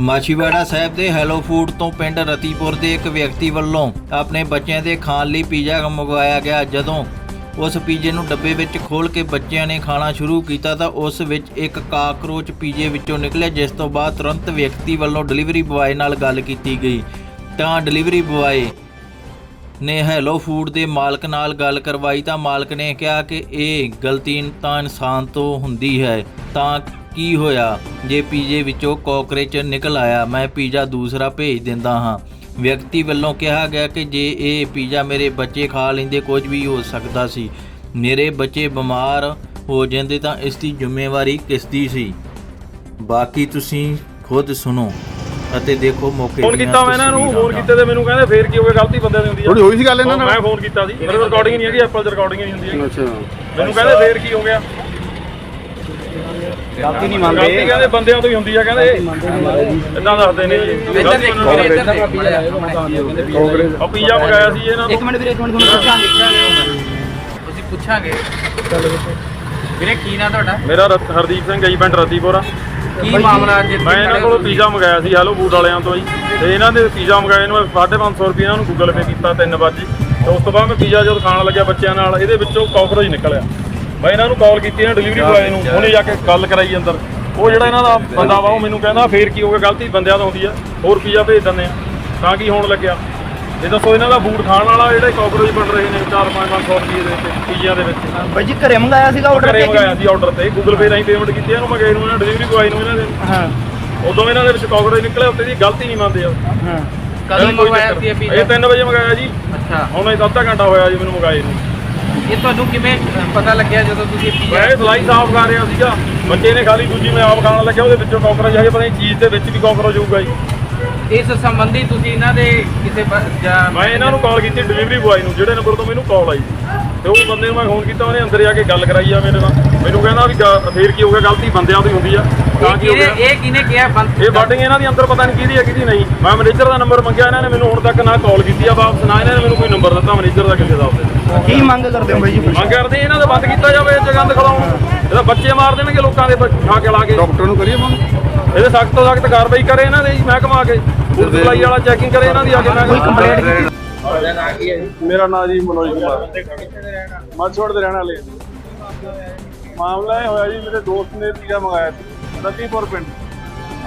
ਮਾਛੀਵਾੜਾ ਸਾਹਿਬ ਦੇ hello food ਤੋਂ ਪਿੰਡ ਰਤੀਪੁਰ ਦੇ ਇੱਕ ਵਿਅਕਤੀ ਵੱਲੋਂ ਆਪਣੇ ਬੱਚਿਆਂ ਦੇ ਖਾਣ ਲਈ ਪੀਜ਼ਾ ਮੰਗਵਾਇਆ ਗਿਆ। ਜਦੋਂ ਉਸ ਪੀਜ਼ੇ ਨੂੰ ਡੱਬੇ ਵਿੱਚ ਖੋਲ ਕੇ ਬੱਚਿਆਂ ਨੇ ਖਾਣਾ ਸ਼ੁਰੂ ਕੀਤਾ ਤਾਂ ਉਸ ਵਿੱਚ ਇੱਕ ਕਾਕਰੋਚ ਪੀਜ਼ੇ ਵਿੱਚੋਂ ਨਿਕਲਿਆ, ਜਿਸ ਤੋਂ ਬਾਅਦ ਤੁਰੰਤ ਵਿਅਕਤੀ ਵੱਲੋਂ ਡਿਲੀਵਰੀ ਬੁਆਏ ਨਾਲ ਗੱਲ ਕੀਤੀ ਗਈ। ਤਾਂ ਡਿਲੀਵਰੀ ਬੁਆਏ ਨੇ ਹੈਲੋ ਫੂਡ ਦੇ ਮਾਲਕ ਨਾਲ ਗੱਲ ਕਰਵਾਈ ਤਾਂ ਮਾਲਕ ਨੇ ਕਿਹਾ ਕਿ ਇਹ ਗਲਤੀ ਤਾਂ ਇਨਸਾਨ ਤੋਂ ਹੁੰਦੀ ਹੈ, ਤਾਂ ਕੀ ਹੋਇਆ? ਜੇ ਪੀਜ਼ੇ ਵਿੱਚੋਂ ਕਾਕਰੋਚ ਨਿਕਲ ਆਇਆ ਮੈਂ ਪੀਜ਼ਾ ਦੂਸਰਾ ਭੇਜ ਦਿੰਦਾ ਹਾਂ। ਵਿਅਕਤੀ ਵੱਲੋਂ ਕਿਹਾ ਗਿਆ ਕਿ ਜੇ ਇਹ ਪੀਜ਼ਾ ਮੇਰੇ ਬੱਚੇ ਖਾ ਲੈਂਦੇ ਕੁਝ ਵੀ ਹੋ ਸਕਦਾ ਸੀ। ਮੇਰੇ ਬੱਚੇ ਬਿਮਾਰ ਹੋ ਜਾਂਦੇ ਤਾਂ ਇਸ ਦੀ ਜ਼ਿੰਮੇਵਾਰੀ ਕਿਸ ਦੀ ਸੀ? ਬਾਕੀ ਤੁਸੀਂ ਖੁਦ ਸੁਣੋ ਅਤੇ ਦੇਖੋ ਮੌਕੇ ਫੋਨ ਕੀਤਾ ਮੈਂ ਇਹਨਾਂ ਨੂੰ ਫੋਨ। ਕੀਤੇ ਤੇ ਮੈਨੂੰ ਕਹਿੰਦੇ ਫੇਰ ਕੀ ਹੋ ਗਿਆ ਗਲਤੀ ਬੰਦੇ ਦੀ ਹੁੰਦੀ ਥੋੜੀ ਹੋਈ ਸੀ ਗੱਲ ਇਹਨਾਂ ਮੈਂ ਨਾਲ? ਫੋਨ ਕੀਤਾ ਸੀ ਮੇਰੇ ਕੋਲ ਰਿਕਾਰਡਿੰਗ ਨਹੀਂ ਹੈਗੀ ਐਪਲ 'ਚ ਰਿਕਾਰਡਿੰਗ ਨਹੀਂ ਹੁੰਦੀ ਹੈਗੀ। ਅੱਛਾ। ਮੈਨੂੰ ਕਹਿੰਦੇ ਫੇਰ ਕੀ ਹੋ ਗਿਆ। ਗਲਤੀ ਨਹੀਂ ਗਲਤੀ ਕਹਿੰਦੇ ਬੰਦਿਆਂ ਤੋਂ ਹੀ ਹੁੰਦੀ ਆ ਕਹਿੰਦੇ ਇਦਾਂ ਦੱਸਦੇ ਨੇ ਜੀ। ਇੱਧਰ ਦੇਖੋ ਮੈਨੂੰ- ਇੱਧਰ ਦੇਖੋ ਉਹ ਪੀਜ਼ਾ ਮੰਗਾਇਆ ਸੀ ਇਹਨਾਂ ਇੱਕ ਮਿੰਟ ਵੀਰੇ ਇੱਕ ਮਿੰਟ ਤੁਹਾਨੂੰ ਪੁੱਛਾਂਗੇ ਤੁਸੀਂ ਪੁੱਛਾਂਗੇ। ਵੀਰੇ। ਕੀ ਨਾਂ ਤੁਹਾਡਾ? ਮੇਰਾ ਰਤ- ਹਰਦੀਪ ਸਿੰਘ ਹੈ ਜੀ ਪਿੰਡ ਰਤੀਪੁਰ। ਕੀ ਮਾਮਲਾ ਅੱਜ ਇੱਥੇ ਮੈਂ ਇਹਨਾਂ ਖੜੇ ਕੋਲੋਂ ਹੋ? ਪੀਜ਼ਾ ਮੰਗਾਇਆ ਸੀ ਹੈਲੋ ਫੂਡ ਵਾਲਿਆਂ ਤੋਂ ਜੀ। ਤੇ ਇਹਨਾਂ ਦੇ ਪੀਜ਼ਾ ਮੰਗਾਏ ਨੂੰ 550 ਰੁਪਏ ਇਹਨਾਂ ਨੂੰ ਗੂਗਲ ਪੇ ਕੀਤਾ 3 ਵਜੇ ਤੇ ਉਸ ਤੋਂ ਬਾਅਦ ਮੈਂ ਪੀਜ਼ਾ ਜਦੋਂ ਖਾਣ ਲੱਗਿਆ ਬੱਚਿਆਂ ਨਾਲ ਇਹਦੇ ਵਿੱਚੋਂ ਕਾਕਰੋਚ ਨਿਕਲਿਆ। ਮੈਂ ਇਹਨਾਂ ਨੂੰ ਕਾਲ ਕੀਤੀ ਇਹਨਾਂ ਡਿਲੀਵਰੀ ਬੁਆਏ ਨੂੰ ਉਹਨੇ ਜਾ ਕੇ ਗੱਲ ਕਰਾਈ ਅੰਦਰ। ਉਹ ਜਿਹੜਾ ਇਹਨਾਂ ਦਾ ਬੰਦਾ ਵਾ ਉਹ ਮੈਨੂੰ ਕਹਿੰਦਾ ਫੇਰ ਕੀ ਹੋ ਗਿਆ ਗਲਤੀ ਬੰਦਿਆਂ ਤੋਂ ਹੁੰਦੀ ਆ ਹੋਰ ਪੀਜ਼ਾ ਭੇਜ ਦਿੰਦੇ ਆ। ਤਾਂ ਕੀ ਹੋਣ ਲੱਗਿਆ? ਇਹ ਦੱਸੋ ਇਹਨਾਂ ਦਾ ਫੂਡ ਖਾਣ ਵਾਲਾ ਜਿਹੜੇ ਕਾਕਰੋਚ ਬਣ ਰਹੇ ਨੇ 4-500 ਰੁਪਏ ਦੇ ਵਿੱਚ ਪੀਜ਼ਾ ਦੇ ਵਿੱਚ। ਬਾਈ ਜੀ ਘਰੇ ਮੰਗਾਇਆ ਸੀਗਾ ਆਰਡਰ ਘਰੇ ਮੰਗਾਇਆ ਸੀ ਆਰਡਰ ਤੇ। ਗੂਗਲ ਪੇ ਰਾਹੀਂ ਪੇਮੈਂਟ ਕੀਤੀ ਇਹਨੂੰ ਮੈਂ ਗਏ ਨੂੰ ਇਹਨਾਂ ਡਿਲੀਵਰੀ ਬੁਆਏ ਨੂੰ ਇਹਨਾਂ ਦੇ। ਹਾਂ। ਉਦੋਂ ਇਹਨਾਂ ਦੇ ਵਿੱਚ ਕਾਕਰੋਚ ਨਿਕਲੇ ਉੱਤੇ ਦੀ ਗਲਤੀ ਨਹੀਂ ਮੰਨਦੇ ਆ ਹਾਂ। ਕਦੋਂ ਮੰਗਵਾਇਆ ਸੀ ਇਹ ਇਹ ਪੀਜ਼ਾ 3 ਵਜੇ ਮੰਗਾਇਆ ਜੀ। ਅੱਛਾ। ਹੁਣ ਇਹ ਅੱਧਾ ਘੰਟਾ ਹੋਇਆ ਜੀ ਮੈਨੂੰ ਮੰਗਾਏ ਨੂੰ। ਇਹ ਤੁਹਾਨੂੰ ਕਿਵੇਂ ਪਤਾ ਲੱਗਿਆ ਜਦੋਂ ਤੁਸੀਂ ਮੈਂ ਪੀਜ਼ਾ ਸਲਾਈ ਸਾਫ਼ ਕਰ ਰਿਹਾ ਸੀਗਾ। ਬੱਚੇ ਨੇ ਖਾਲੀ ਦੂਜੀ ਮੈਂ ਆਪ ਖਾਣ ਲੱਗਿਆ ਉਹਦੇ ਵਿੱਚੋਂ ਕਾਕਰੋਚ ਹੈਗੇ ਪਤਾ ਨਹੀਂ ਚੀਜ਼ ਦੇ ਵਿੱਚ ਵੀ ਕਾਕਰੋਚ ਹੋਊਗਾ ਜੀ। ਇਸ ਸੰਬੰਧੀ ਤੁਸੀਂ ਇਹਨਾਂ ਦੇ ਕਿਸੇ ਜਾਂ ਮੈਂ ਇਹਨਾਂ ਨੂੰ ਕਾਲ ਕੀਤੀ ਡਿਲੀਵਰੀ ਬੁਆਏ ਨੂੰ ਜਿਹੜੇ ਨੰਬਰ ਤੋਂ ਮੈਨੂੰ ਕਾਲ ਆਈ ਤੇ ਉਹ ਬੰਦੇ ਨੂੰ ਮੈਂ ਫੋਨ ਕੀਤਾ ਉਹਨੇ ਅੰਦਰ ਜਾ ਕੇ ਗੱਲ ਕਰਾਈ ਆ ਮੇਰੇ ਨਾਲ। ਮੈਨੂੰ ਕਹਿੰਦਾ ਵੀ ਗ- ਫੇਰ ਕੀ ਹੋ ਗਿਆ ਗਲਤੀ ਬੰਦਿਆਂ ਦੀ ਹੁੰਦੀ ਆ। ਤਾਂ ਕੀ ਹੋ ਕਿਹਨੇ ਗਿਆ? ਇਹ ਕਿਹਨੇ ਕਿਹਾ? ਬੰਦ ਇਹ ਬਾਟਿੰਗ ਇਹਨਾਂ ਦੀ ਅੰਦਰ ਪਤਾ ਨਹੀਂ ਕਿਹਦੀ ਹੈ ਕਿਹਦੀ ਨਹੀਂ। ਮੈਂ ਮੈਨੇਜਰ ਦਾ ਨੰਬਰ ਮੰਗਿਆ ਇਹਨਾਂ ਨੇ ਮੈਨੂੰ ਹੁਣ ਤੱਕ ਨਾ ਕਾਲ ਕੀਤੀ ਆ ਵਾਪਸ ਨਾ ਇਹਨਾਂ ਨੇ ਮੈਨੂੰ ਕੋਈ ਨੰਬਰ ਦਿੱਤਾ ਮੈਨੇਜਰ ਦਾ ਕਿਸੇ ਦਾ ਉਹਦੇ ਕੀ ਮੰਗ ਕਰਦੇ ਹੋ ਬਾਈ ਜੀ? ਮੰਗ ਕਰਦੇ ਇਹਨਾਂ ਦਾ ਬੰਦ ਕੀਤਾ ਜਾਵੇ ਇਹ ਜਗੰਦ ਖਲਾਉਣ ਇਹਦਾ ਬੱਚੇ ਮਾਰ ਦੇਣਗੇ ਲੋਕਾਂ ਦੇ ਬ- ਖਾ ਕੇ ਲਾ ਕੇ। ਡਾਕਟਰ ਨੂੰ ਕਰੀਏ ਮੰਗ? ਇਹਦੇ ਸਖਤ ਤੋਂ ਸਖਤ ਕਾਰਵਾਈ ਕਰੇ ਇਹਨਾਂ ਦੇ ਜੀ ਮਹਿਕਮਾ ਆ ਕੇ। ਸਪਲਾਈ ਵਾਲਾ ਚੈਕਿੰਗ ਕਰੇ ਇਹਨਾਂ ਦੀ ਆ ਕੇ ਮੇਰਾ ਨਾਮ ਜੀ ਮਨੋਜ ਕੁਮਾਰ। ਮਾਛੋੜ ਦੇ ਰਹਿਣ ਵਾਲੇ ਹਾਂ ਜੀ। ਮਾਮਲਾ ਇਹ ਹੋਇਆ ਜੀ ਮੇਰੇ ਦੋਸਤ ਨੇ ਪੀਜ਼ਾ ਮੰਗਾਇਆ ਸੀ ਰਤੀਪੁਰ ਪਿੰਡ।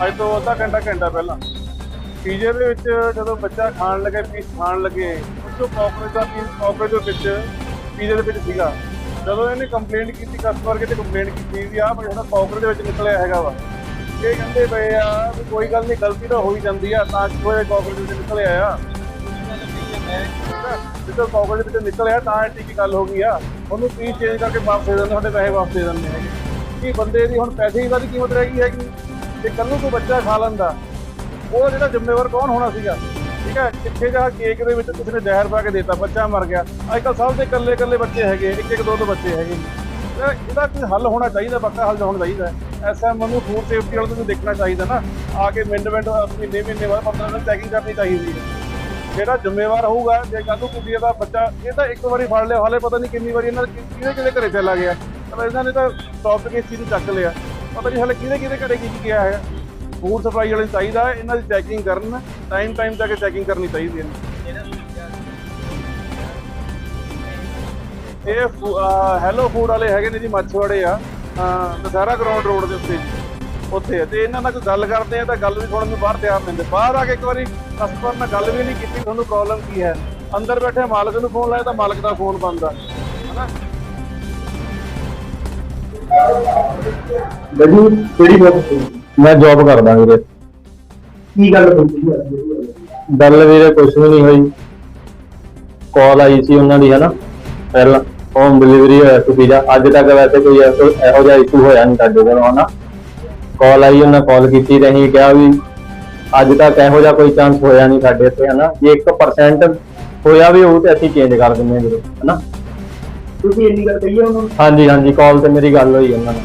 ਅੱਜ ਤੋਂ ਅੱਧਾ ਘੰਟਾ ਘੰਟਾ ਪਹਿਲਾਂ। ਪੀਜ਼ੇ ਦੇ ਵਿੱਚ ਜਦੋਂ ਬੱਚਾ ਖਾਣ ਲੱਗੇ ਪੀਸ ਖਾਣ ਲੱਗੇ ਉਸ ਤੋਂ ਕਾਕਰੋਚ ਦਾ ਪੀਸ ਕਾਕਰੋਚ ਦੇ ਵਿੱਚ ਪੀਜ਼ੇ ਦੇ ਵਿੱਚ ਸੀਗਾ। ਜਦੋਂ ਇਹਨੇ ਕੰਪਲੇਂਟ ਕੀਤੀ ਕਸਟਮਰ ਕਿਤੇ ਕੰਪਲੇਂਟ ਕੀਤੀ ਵੀ ਆਹ ਜਿਹੜਾ ਕਾਕਰੋਚ ਦੇ ਵਿੱਚ ਨਿਕਲਿਆ ਹੈਗਾ ਵਾ ਇਹ ਕਹਿੰਦੇ ਪਏ ਆ ਵੀ ਕੋਈ ਗੱਲ ਨਹੀਂ ਗਲਤੀ ਤਾਂ ਹੋ ਹੀ ਜਾਂਦੀ ਆ ਤਾਂ ਕਿ ਹੋਏ ਕਾਕਰੋਚ ਦੇ ਵਿੱਚ ਨਿਕਲਿਆ ਆ। ਜਦੋਂ ਕਾਗਜ਼ ਦੇ ਵਿੱਚੋਂ ਨਿਕਲਿਆ ਤਾਂ ਐਡੀ ਕੀ ਗੱਲ ਹੋ ਗਈ ਆ। ਉਹਨੂੰ ਪੀਸ ਚੇਂਜ ਕਰਕੇ ਵਾਪਸ ਦੇ ਦਿੰਦੇ ਸਾਡੇ ਪੈਸੇ ਵਾਪਸ ਦੇ ਦਿੰਦੇ ਹੈਗੇ ਕੀ ਬੰਦੇ ਦੀ ਹੁਣ ਪੈਸੇ ਦੀ ਕਾਹਦੀ ਕੀਮਤ ਰਹਿ ਗਈ ਹੈਗੀ। ਤੇ ਕੱਲ ਨੂੰ ਕੋਈ ਬੱਚਾ ਖਾ ਲੈਂਦਾ ਉਹ ਜਿਹੜਾ ਜ਼ਿੰਮੇਵਾਰ ਕੌਣ ਹੋਣਾ ਸੀਗਾ? ਠੀਕ ਹੈ ਕਿੱਥੇ ਜਾ ਕੇਕ ਦੇ ਵਿੱਚ ਕਿਸੇ ਨੇ ਜ਼ਹਿਰ ਪਾ ਕੇ ਦਿੱਤਾ, ਬੱਚਾ ਮਰ ਗਿਆ। ਅੱਜ ਕੱਲ੍ਹ ਸਭ ਦੇ ਇਕੱਲੇ ਇਕੱਲੇ ਬੱਚੇ ਹੈਗੇ ਇੱਕ ਇੱਕ ਦੋ ਦੋ ਬੱਚੇ ਹੈਗੇ ਤੇ ਇਹਦਾ ਕੋਈ ਹੱਲ ਹੋਣਾ ਚਾਹੀਦਾ, ਪੱਕਾ ਹੱਲ ਹੋਣਾ ਚਾਹੀਦਾ ਐਸਐਮ ਨੂੰ ਫੂਡ ਸੇਫਟੀ ਵਾਲੇ ਨੂੰ ਦੇਖਣਾ ਚਾਹੀਦਾ ਨਾ। ਆ ਕੇ ਮਿੰਟ ਮਿੰਟ ਮਹੀਨੇ ਮਹੀਨੇ ਬਾਅਦ 15 ਦਿਨ ਚੈਕਿੰਗ ਕਰਨੀ ਚਾਹੀਦੀ ਹੈ। ਜਿਹੜਾ ਜ਼ਿੰਮੇਵਾਰ ਹੋਊਗਾ? ਜੇ ਕੱਲ ਨੂੰ ਦਾ ਬੱਚਾ, ਇਹ ਤਾਂ ਇੱਕ ਵਾਰੀ ਫੜ ਲਿਆ, ਹਾਲੇ ਪਤਾ ਨਹੀਂ ਕਿੰਨੀ ਵਾਰੀ ਇਹਨਾਂ ਨੇ ਕਿਹਦੇ ਕਿਹਦੇ ਘਰੇ ਚਲਾ ਗਿਆ। ਪਰ ਇਹਨਾਂ ਨੇ ਤਾਂ ਟੌਪਿਕ ਇਸ ਚੀਜ਼ ਨੂੰ ਚੱਕ ਲਿਆ। ਪਤਾ ਨਹੀਂ ਹਾਲੇ ਕਿਹਦੇ ਕਿਹਦੇ ਘਰੇ ਕੀ ਕੀ ਗਿਆ ਹੈ। ਫੂਡ ਸਪਲਾਈ ਵਾਲੇ ਚਾਹੀਦਾ ਇਹਨਾਂ ਦੀ ਚੈਕਿੰਗ ਕਰਨ। ਟਾਈਮ ਟਾਈਮ ਤੱਕ ਚੈਕਿੰਗ ਕਰਨੀ ਚਾਹੀਦੀ ਹੈ। ਇਹ ਹੈਲੋ ਫੂਡ ਵਾਲੇ ਹੈਗੇ ਨੇ ਜੀ, ਮੱਛਵਾੜੇ ਆ। ਅਹ, ਦਸਹਿਰਾ ਗਰਾਊਂਡ ਰੋਡ ਦੇ ਉੱਤੇ ਜੀ। ਉੱਥੇ ਆ। ਤੇ ਇਹਨਾਂ ਨਾਲ ਕੋਈ ਗੱਲ ਕਰਦੇ ਆ ਤਾਂ ਗੱਲ ਵੀ ਸੁਣਨ ਨੂੰ ਬਾਹਰ ਤਿਆਰ ਨਹੀਂ ਹੁੰਦੇ। ਬਾਹਰ ਆ ਕੇ ਇੱਕ ਵਾਰੀ ਕਸਟਮਰ ਨਾਲ ਗੱਲ ਵੀ ਨਹੀਂ ਕੀਤੀ ਤੁਹਾਨੂੰ ਪ੍ਰੋਬਲਮ ਕੀ ਹੈ? ਅੰਦਰ ਬੈਠੇ ਮਾਲਕ ਨੂੰ ਫੋਨ ਲਾਇਆ ਤਾਂ ਮਾਲਕ ਦਾ ਫੋਨ ਬੰਦ ਆ। ਹਨਾ? ਬੜੀ ਕਿਹੜੀ ਜੌਬ ਮੈਂ ਜੌਬ ਕਰਦਾ ਵੀਰੇ। ਕੀ ਗੱਲ ਹੋਈ? ਗੱਲ ਵੀਰੇ ਕੁਛ ਵੀ ਨਹੀਂ ਹੋਈ। ਕਾਲ ਆਈ ਸੀ ਉਹਨਾਂ ਦੀ ਹਨਾ? ਪਹਿਲਾਂ। ਹੋਮ ਡਿਲੀਵਰੀ ਹੋਇਆ ਸੀ ਪੀਜ਼ਾ ਅੱਜ ਤੱਕ ਵੈਸੇ ਕੋਈ ਐਸੋ- ਇਹੋ ਜਿਹਾ ਇਸ਼ੂ ਹੋਇਆ ਨਹੀਂ ਸਾਡੇ ਕੋਲ ਹਨਾ? ਕਾਲ ਆਈ ਉਹਨਾਂ ਕਾਲ ਕੀਤੀ ਤੇ ਅਸੀਂ ਕਿਹਾ ਵੀ ਅੱਜ ਤੱਕ ਇਹੋ ਜਿਹਾ ਕੋਈ ਚਾਂਸ ਹੋਇਆ ਨਹੀਂ ਸਾਡੇ ਇੱਥੇ ਹਨਾ? ਜੇ 1% ਹੋਇਆ ਵੀ ਹੋਊ ਤੇ ਅਸੀਂ ਚੇਂਜ ਕਰ ਦਿੰਦੇ ਹਾਂ ਵੀਰੇ ਹਨਾ? ਤੁਸੀਂ ਇੰਨੀ ਗੱਲ ਕਹੀ ਆ ਉਹਨਾਂ? ਨੂੰ ਹਾਂਜੀ ਹਾਂਜੀ ਕਾਲ ਤੇ ਮੇਰੀ ਗੱਲ ਹੋਈ ਉਹਨਾਂ ਨਾਲ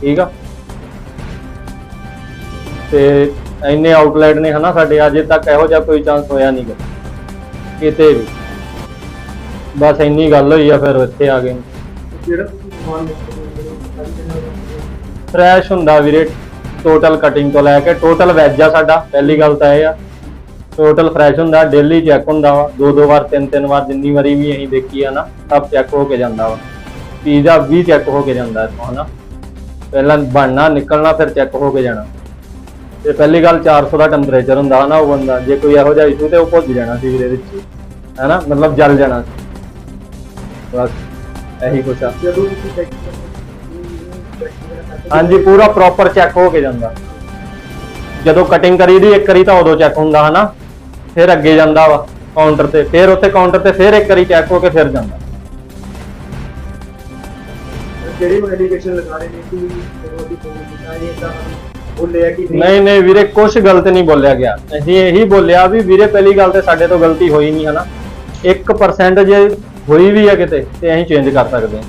ਠੀਕ ਆ? ਤੇ ਇੰਨੇ ਆਊਟਲੈਟ ਨੇ ਹਨਾ ਸਾਡੇ ਅਜੇ ਤੱਕ ਇਹੋ ਜਿਹਾ ਕੋਈ ਚਾਂਸ ਹੋਇਆ ਨਹੀਂ ਗਾ ਕਿਤੇ ਵੀ। ਬਸ ਇੰਨੀ ਗੱਲ ਹੋਈ ਆ ਫਿਰ ਇੱਥੇ ਆ ਗਏ। ਜਿਹੜਾ ਤੁਸੀਂ ਸਮਾਨ ਫਰੈਸ਼ ਹੁੰਦਾ ਵੀਰੇ ਟੋਟਲ ਕਟਿੰਗ ਤੋਂ ਲੈ ਕੇ ਟੋਟਲ ਵੈਜ ਆ ਸਾਡਾ ਪਹਿਲੀ ਗੱਲ ਤਾਂ ਇਹ ਆ। ਟੋਟਲ ਫਰੈਸ਼ ਹੁੰਦਾ ਡੇਲੀ ਚੈੱਕ ਹੁੰਦਾ ਵਾ ਦੋ ਦੋ ਵਾਰ ਤਿੰਨ ਤਿੰਨ ਵਾਰ ਜਿੰਨੀ ਵਾਰੀ ਵੀ ਅਸੀਂ ਦੇਖੀ ਆ ਨਾ ਸਭ ਚੈੱਕ ਹੋ ਕੇ ਜਾਂਦਾ ਵਾ। ਪੀਜ਼ਾ ਵੀ ਚੈੱਕ ਹੋ ਕੇ ਜਾਂਦਾ ਇੱਥੋਂ ਹਨਾ। ਪਹਿਲਾਂ ਬਣਨਾ ਨਿਕਲਣਾ ਫਿਰ ਚੈੱਕ ਹੋ ਕੇ ਜਾਣਾ। ਤੇ ਪਹਿਲੀ ਗੱਲ 400 ਦਾ ਟੈਂਪਰੇਚਰ ਹੁੰਦਾ ਹਨਾ ਉਹ ਬੰਦਾ ਜੇ ਕੋਈ ਇਹੋ ਜਿਹਾ ਇਸ਼ੂ ਤੇ ਉਹ ਭੁੱਜ ਜਾਣਾ ਸੀ ਵੀਰੇ ਵਿੱਚ। ਹੀ, ਹੈਨਾ ਮਤਲਬ ਜਲ ਜਾਣਾ ਸੀ। ਬਸ ਇਹੀ ਕੁਛ ਆ। ਜਦੋਂ ਤੁਸੀਂ ਚੈੱਕ ਹਾਂਜੀ ਪੂਰਾ ਪ੍ਰੋਪਰ ਚੈੱਕ ਹੋ ਕੇ ਜਾਂਦਾ। ਜਦੋਂ ਕਟਿੰਗ ਕਰੀਦੀ ਇੱਕ ਵਾਰੀ ਤਾਂ ਉਦੋਂ ਚੈੱਕ ਹੁੰਦਾ ਹਨਾ? ਫਿਰ ਅੱਗੇ ਜਾਂਦਾ ਵਾ ਕਾਊਂਟਰ ਤੇ। ਫਿਰ ਉੱਥੇ ਕਾਊਂਟਰ ਤੇ ਫਿਰ ਇੱਕ ਵਾਰੀ ਚੈੱਕ ਹੋ ਕੇ ਫਿਰ ਜਾਂਦਾ। ਜਿਹੜੇ ਉਹ ਐਲੀਗੇਸ਼ਨ ਲਗਾ ਰਹੇ ਨੇ ਕਿ ਜਦੋਂ ਅਸੀਂ ਫੋਨ ਕੀਤਾ ਇਹ ਤਾਂ ਬੋਲਿਆ ਕਿ ਨਹੀਂ। ਨਹੀਂ ਵੀਰੇ ਕੁਝ ਗਲਤ ਨਹੀਂ ਬੋਲਿਆ ਗਿਆ। ਅਸੀਂ ਇਹੀ ਬੋਲਿਆ ਵੀ ਵੀਰੇ ਪਹਿਲੀ ਗੱਲ ਤੇ ਸਾਡੇ ਤੋਂ ਗਲਤੀ ਹੋਈ ਨਹੀਂ ਹਨਾ? 1% ਜੇ ਹੋਈ ਵੀ ਹੈ ਕਿਤੇ ਤੇ ਅਸੀਂ ਚੇਂਜ ਕਰ ਸਕਦੇ ਹਾਂ।